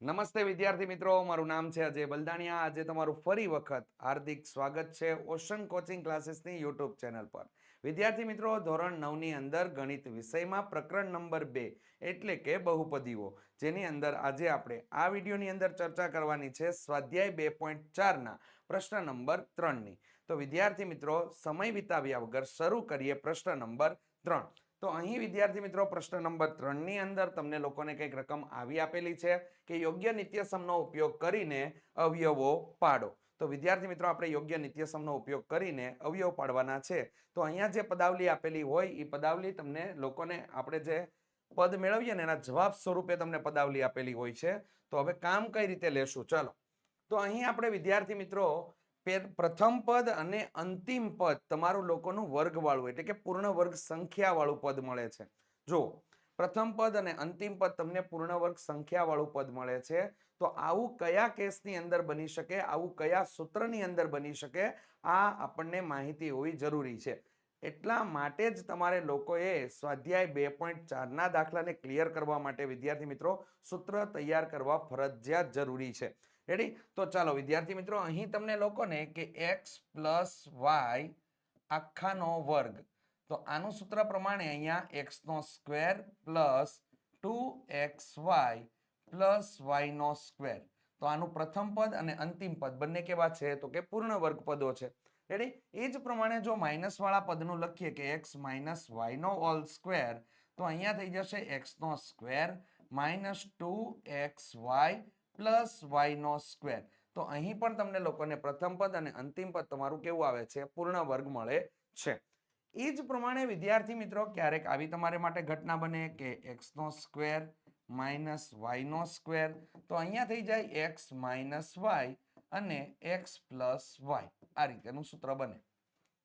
નમસ્તે વિદ્યાર્થી મિત્રો, મારું નામ છે અજય બલદાણિયા. આજે તમારું ફરી વખત હાર્દિક સ્વાગત છે ઓશન કોચિંગ ક્લાસીસની યુટ્યુબ ચેનલ પર. વિદ્યાર્થી મિત્રો, ધોરણ નવની અંદર ગણિત વિષયમાં પ્રકરણ નંબર બે એટલે કે બહુપદીઓ, જેની અંદર આજે આપણે આ વિડીયોની અંદર ચર્ચા કરવાની છે સ્વાધ્યાય બે પોઈન્ટ ચારના પ્રશ્ન નંબર ત્રણની. તો વિદ્યાર્થી મિત્રો, સમય વિતાવ્યા વગર શરૂ કરીએ પ્રશ્ન નંબર ત્રણ. તો અહીં વિદ્યાર્થી મિત્રો પ્રશ્ન નંબર ત્રણની અંદર તમને લોકોને કંઈક રકમ આવી આપેલી છે કે યોગ્ય નિત્યસમનો ઉપયોગ કરીને અવયવો પાડો. તો વિદ્યાર્થી મિત્રો, આપણે યોગ્ય નિત્યસમનો ઉપયોગ કરીને અવયવ પાડવાના છે. તો અહીંયા જે પદાવલી આપેલી હોય એ પદાવલી તમને લોકોને આપણે જે પદ મેળવીએ ને, એના જવાબ સ્વરૂપે તમને પદાવલી આપેલી હોય છે. તો હવે કામ કઈ રીતે લેશું? ચલો. તો અહીં આપણે વિદ્યાર્થી મિત્રો પ્રથમ પદ અને અંતિમ પદ તમારું લોકોનું વર્ગવાળું, એટલે કે પૂર્ણ વર્ગ સંખ્યાવાળું પદ મળે છે. જો પ્રથમ પદ અને અંતિમ પદ તમને પૂર્ણ વર્ગ સંખ્યાવાળું પદ મળે છે. તો આવું કયા કેસની અંદર બની શકે? આવું કયા સૂત્રની અંદર બની શકે? આ આપણને માહિતી હોવી જરૂરી છે. એટલા માટે જ તમારે લોકોએ સ્વાધ્યાય બે પોઈન્ટ ચારના દાખલાને ક્લિયર કરવા માટે, વિદ્યાર્થી મિત્રો, સૂત્ર તૈયાર કરવા ફરજિયાત જરૂરી છે. રેડી તો ચાલો, વિદ્યાર્થી મિત્રો, અહીં તમને લોકોને કે એક્સ પ્લસ વાય આખાનો વર્ગ. તો આનું સૂત્ર પ્રમાણે અહીંયા એક્સનો square plus two x y plus વાયનો square તો આનું પ્રથમ પદ અને અંતિમ પદ બંને કેવા છે? તો કે પૂર્ણ વર્ગ પદો છે. રેડી એ જ પ્રમાણે જો માઇનસ વાળા પદનું લખીએ કે એક્સ માઇનસ વાયનો ઓલ સ્ક્વેર તો અહીંયા થઈ જશે એક્સનો square minus two x y plus વાયનો square. તો અહીં પણ તમને લોકોને પ્રથમ પદ અને અંતિમ પદ તમારું કેવું આવે છે? પૂર્ણ વર્ગ મળે છે. એ જ પ્રમાણે વિદ્યાર્થી મિત્રો, ક્યારેક આવી તમારે માટે ઘટના બને કે એક્સ નો સ્ક્વેર માઇનસ વાયનો સ્ક્વેર. તો અહીંયા થઈ જાય એક્સ માઇનસ વાય અને એક્સ પ્લસ વાય. આ રીતેનું સૂત્ર બને.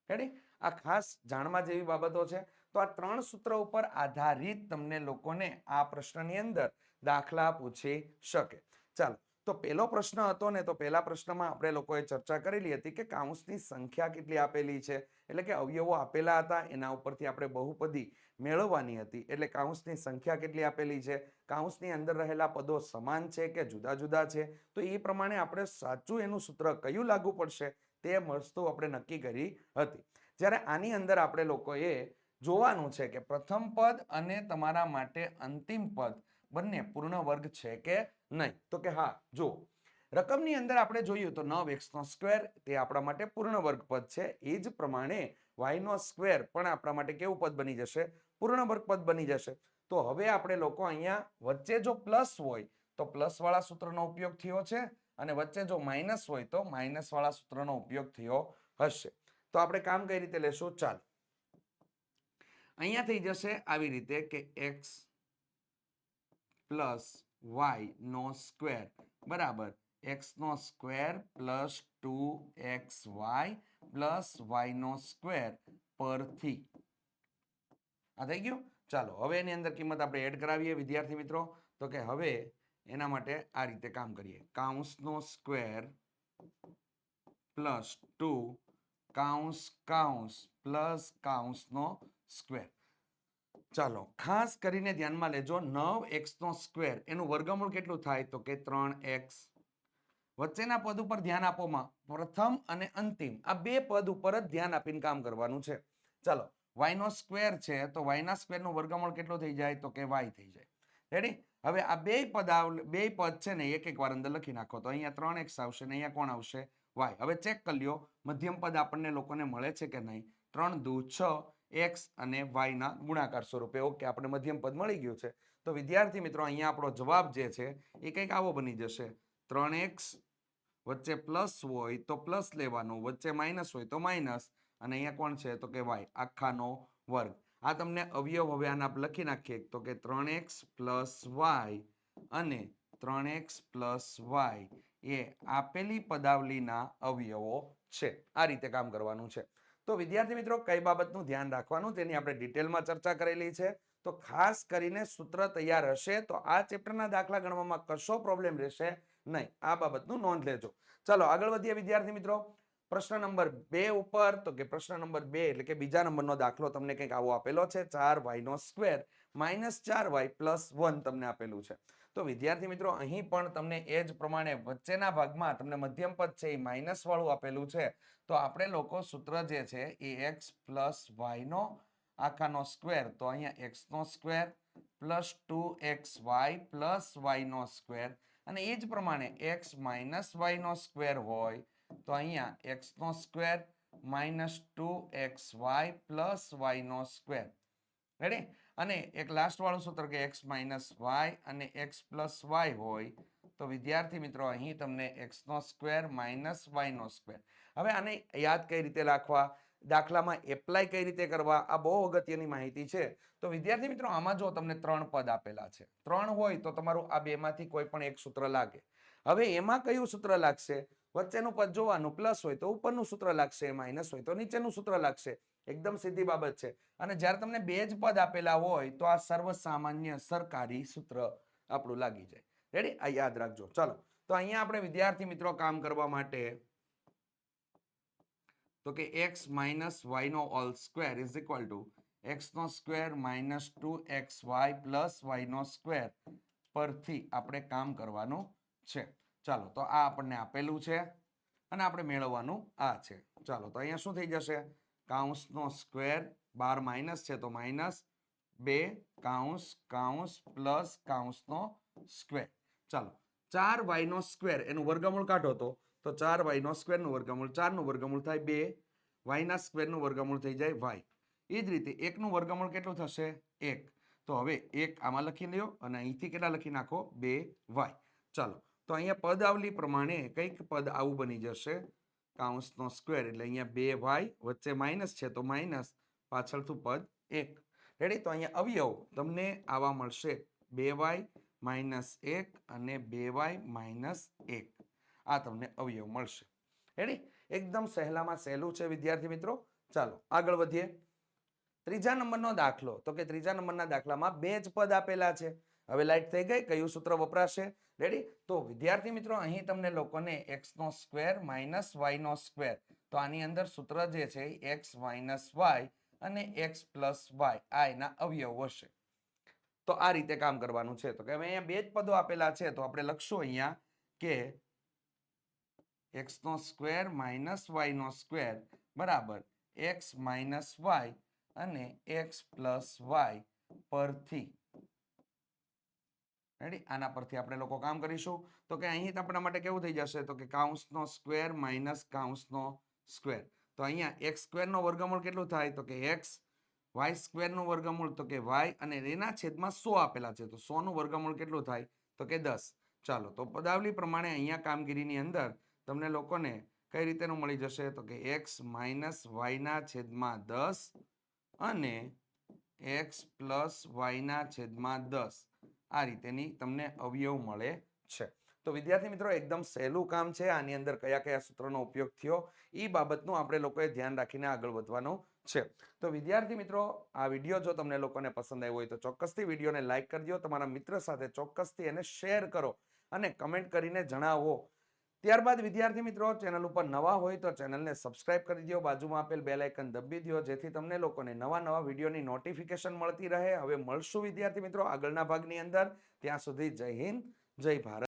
રેડી આ ખાસ જાણવા જેવી બાબતો છે. તો આ ત્રણ સૂત્ર ઉપર આધારિત તમને લોકોને આ પ્રશ્નની અંદર દાખલા પૂછી શકે. ચાલો, તો પહેલો પ્રશ્ન હતો ને, તો પહેલા પ્રશ્નમાં આપણે લોકોએ ચર્ચા કરેલી હતી કે કાઉન્સની સંખ્યા કેટલી આપેલી છે? એટલે કે અવયવો આપેલા હતા, એના ઉપરથી આપણે બહુપદી મેળવવાની હતી. એટલે કાઉન્સની સંખ્યા કેટલી આપેલી છે? કાઉન્સની અંદર રહેલા પદો સમાન છે કે જુદા જુદા છે? તો એ પ્રમાણે આપણે સાચું એનું સૂત્ર કયું લાગુ પડશે? તે વસ્તુ આપણે નક્કી કરી હતી. જ્યારે આની અંદર આપણે લોકોએ જોવાનું છે કે પ્રથમ પદ અને તમારા માટે અંતિમ પદ બંને પૂર્ણ વર્ગ છે કે નહીં? તો કે હા જો રકમની અંદર આપણે જોયું તો નવ એક્સ નો સ્ક્વેર તે આપણા માટે પૂર્ણ વર્ગ પદ છે. એ જ પ્રમાણે વાય નો સ્ક્વેર પણ આપણા માટે કેવું પદ બની જશે? પૂર્ણ વર્ગ પદ બની જશે. તો હવે આપણે લોકો અહીંયા વચ્ચે જો પ્લસ હોય તો પ્લસ વાળા સૂત્રનો ઉપયોગ થયો છે અને વચ્ચે જો માઇનસ હોય તો માઇનસ વાળા સૂત્રનો ઉપયોગ થયો હશે. તો આપણે કામ કઈ રીતે લેશું? ચાલ. અહીંયા થઈ જશે આવી રીતે કે એક્સ પ્લસ વાય નો સ્ક્વેર. બરાબર. એક્સ નો square plus two x y plus y નો સ્ક્વેર પરથી. આ થઈ ગયું? ચાલો, હવે એની અંદર કિંમત આપણે એડ કરાવીએ, વિદ્યાર્થી મિત્રો. તો કે હવે એના માટે આ રીતે કામ કરીએ. કાઉન્સનો સ્ક્વેર પ્લસ ટુ, કાઉન્સ કાઉન્સ, પ્લસ કાઉન્સનો સ્ક્વેર. ચાલો, ખાસ કરીને ધ્યાનમાં લેજો, નવ એક્સ નો સ્ક્વેર એનું વર્ગમૂળ કેટલું થાય? તો કે ત્રણ એક્સ વચ્ચેના પદ ઉપર ધ્યાન આપોમાં પ્રથમ અને અંતિમ, આ બે પદ ઉપર જ ધ્યાન આપીને કામ કરવાનું છે. ચાલો વાયનો સ્ક્વેર છે, તો y ના સ્ક્વેરનું વર્ગમૂળ કેટલું થઈ જાય? તો કે વાય થઈ જાય. રેડી હવે આ બે પદ બે પદ છે ને એક એક વાર અંદર લખી નાખો. તો અહીંયા ત્રણ એક્સ આવશે ને અહીંયા કોણ આવશે? વાય હવે ચેક કરી લ્યો, મધ્યમ પદ આપણને લોકોને મળે છે કે નહીં? ત્રણ દુ છ એક્સ અને વાયના ગુણાકાર સ્વરૂપે. ઓકે આપણે મધ્યમ પદ મળી ગયું છે. તો વિદ્યાર્થી મિત્રો, અહીંયા આપણો જવાબ જે છે, એ કંઈક આવો બની જશે. ત્રણ વચ્ચે પ્લસ હોય તો પ્લસ લેવાનું, વચ્ચે માઇનસ હોય તો માઇનસ. અને અહીંયા કોણ છે? તો કે વાય, આખાનો વર્ગ. આ તમને અવયવ હવે આના લખી નાખીએ. તો કે ત્રણ એક્સ પ્લસ વાય અને ત્રણ એક્સ પ્લસ વાય એ આપેલી પદાવલીના અવયવો છે. આ રીતે કામ કરવાનું છે. તો વિદ્યાર્થી મિત્રો કઈ બાબતનું ધ્યાન રાખવાનું તેની આપણે ડિટેલમાં ચર્ચા કરેલી છે. તો ખાસ કરીને સૂત્ર તૈયાર હશે તો આ ચેપ્ટરના દાખલા ગણવામાં કશો પ્રોબ્લેમ રહેશે નહીં. આ બાબતનું નોંધ લેજો. ચલો આગળ વધીએ વિદ્યાર્થી મિત્રો. પ્રશ્ન નંબર બે ઉપર, તો કે પ્રશ્ન નંબર બે એટલે કે બીજા નંબરનો દાખલો તમને કંઈક આવો આપેલો છે, ચાર વાયનો સ્ક્વેર માઇનસ ચાર વાય પ્લસ વન તમને આપેલું છે. તો વિદ્યાર્થી મિત્રો, અહીં પણ તમને એ જ પ્રમાણે વચ્ચેના ભાગમાં તમને મધ્યમ પદ છે, એ માઇનસ વાળું આપેલું છે. તો આપણે લોકો સૂત્ર જે છે, એ એક્સ પ્લસ વાયનો આખાનો સ્ક્વેર, તો અહીંયા એક્સનો square plus two x y plus વાયનો square, અને એ જ પ્રમાણે એક્સ માઇનસ વાયનો સ્ક્વેર હોય તો અહીંયા એક્સનો square minus two x y plus વાયનો square ready અને એક લાસ્ટ વાળું સૂત્ર કે એક્સ માઇનસ વાય અને એક્સ પ્લસ વાય હોય, તો વિદ્યાર્થી મિત્રો, અહીં તમને એક્સનો સ્ક્વેર માઇનસ વાયનો સ્ક્વેર હવે આને યાદ કઈ રીતે રાખવા? દાખલામાં એપ્લાય કઈ રીતે કરવા? આ બહુ અગત્યની માહિતી છે. તો વિદ્યાર્થી મિત્રો, આમાં જો તમને ત્રણ પદ આપેલા છે. ત્રણ હોય તો તમારું આ બેમાંથી કોઈ પણ એક સૂત્ર લાગે. હવે એમાં કયું સૂત્ર લાગશે? વચ્ચેનું પદ જોવાનું પ્લસ હોય તો ઉપરનું સૂત્ર લાગશે માઇનસ હોય તો નીચેનું સૂત્ર લાગશે. એકદમ સીધી બાબત છે. અને જ્યારે તમને બે જ પદ આપેલા હોય તો આ સર્વસામાન્ય સરકારી સૂત્ર આપણું લાગી જાય. રેડી આ યાદ રાખજો. ચાલો. તો અહીંયા આપણે વિદ્યાર્થી મિત્રો કામ કરવા માટે તો કે x minus વાયનો whole square is equal to એક્સનો square minus two x y plus વાયનો square પરથી આપણે કામ કરવાનું છે. ચાલો, તો આ આપણને આપેલું છે અને આપણે મેળવવાનું આ છે. ચાલો, તો અહીંયા શું થઈ જશે? કાઉન્સનો સ્ક્વેર બાર માઇનસ છે, તો માઇનસ બે કાઉન્સ કાઉન્સ પ્લસ કાઉન્સનો સ્ક્વેર. ચાલો, ચાર વાયનો સ્ક્વેર, એનું વર્ગમૂળ કાઢો તો. તો ચાર વાયનો સ્ક્વેરનું વર્ગમૂળ, ચારનું વર્ગમૂળ થાય બે, વાયના સ્ક્વેરનું વર્ગમૂળ થઈ જાય વાય. એ જ રીતે એકનું વર્ગમૂળ કેટલું થશે? એક. તો હવે એક આમાં લખી લ્યો અને અહીંથી કેટલા લખી નાખો? બે વાય. ચાલો તો અહીંયા પદ આવલી પ્રમાણે કંઈક પદ આવું બની જશે. કાઉન્સનો સ્ક્વેર એટલે અહીંયા બે વાય વચ્ચે માઇનસ છે તો માઇનસ પાછળથું પદ એક. રેડી તો અહીંયા અવયવ તમને આવા મળશે. બે વાય માઇનસ એક અને બે વાય માઇનસ એક. આ તમને અવયવ મળશે. રેડી એકદમ સહેલામાં સહેલું છે વિદ્યાર્થી મિત્રો. ચાલો, આગળ વધીએ. ત્રીજા નંબરનો દાખલો. તો કે ત્રીજા નંબરના દાખલામાં બે જ પદ આપેલા છે. હવે લાઈટ થઈ ગઈ, કયું સૂત્ર વપરાશે? રેડી તો વિદ્યાર્થી મિત્રો, અહીં તમને લોકોને એક્સ નો સ્ક્વેર માઇનસ વાય નો સ્ક્વેર તો આની અંદર સૂત્ર જે છે એક્સ માઇનસ વાય અને એક્સ પ્લસ વાય આ એના અવયવ હશે તો આ રીતે કામ કરવાનું છે. તો કે અહીંયા બે જ પદો આપેલા છે, તો આપણે લખશું અહીંયા કે એક્સ નો સ્ક્વેર માઇનસ વાય નો સ્ક્વેર બરાબર એક્સ માઇનસ વાય અને એક્સ પ્લસ વાય પરથી. રેડી આના પરથી આપણે લોકો કામ કરીશું. તો કે અહીં આપણા માટે કેવું થઈ જશે? તો કે કાઉન્સનો સ્ક્વેર માઇનસ કાઉન્સનો સ્ક્વેર તો અહીંયા એક્સ સ્ક્વેરનો વર્ગમૂળ કેટલું થાય? તો કે એક્સ વાય સ્ક્વેરનું વર્ગમૂળ તો કે વાય અને એના છેદમાં સો આપેલા છે. તો સોનું વર્ગમૂળ કેટલું થાય? તો કે દસ. ચાલો, તો પદાવલી પ્રમાણે અહીંયા કામગીરીની અંદર તમને લોકોને કઈ રીતેનું મળી જશે? તો કે એક્સ માઇનસ વાયના છેદમાં દસ અને એક્સ પ્લસ વાયના છેદમાં દસ. આ રીતેની તમને અવયવ મળે છે. તો વિદ્યાર્થી મિત્રો, એકદમ સહેલું કામ છે. આની અંદર કયા કયા સૂત્રનો ઉપયોગ થયો એ બાબતનું આપણે લોકોએ ધ્યાન રાખીને આગળ વધવાનું છે. તો વિદ્યાર્થી મિત્રો, આ વીડિયો જો તમને લોકોને પસંદ આવ્યો હોય તો ચોક્કસથી વિડીયોને લાઇક કરજો. તમારા મિત્ર સાથે ચોક્કસથી એને શેર કરો અને કમેન્ટ કરીને જણાવો ત્યારબાદ વિદ્યાર્થી મિત્રો, ચેનલ ઉપર નવા હોય તો ચેનલને સબસ્ક્રાઇબ કરી દો. બાજુમાં આપેલ બેલ આઇકન દબી દો, જેથી તમને લોકોને નવા નવા વિડીયોની નોટિફિકેશન મળતી રહે. હવે મળશું વિદ્યાર્થી મિત્રો આગળના ભાગની અંદર. ત્યાં સુધી જય હિન્દ, જય ભારત.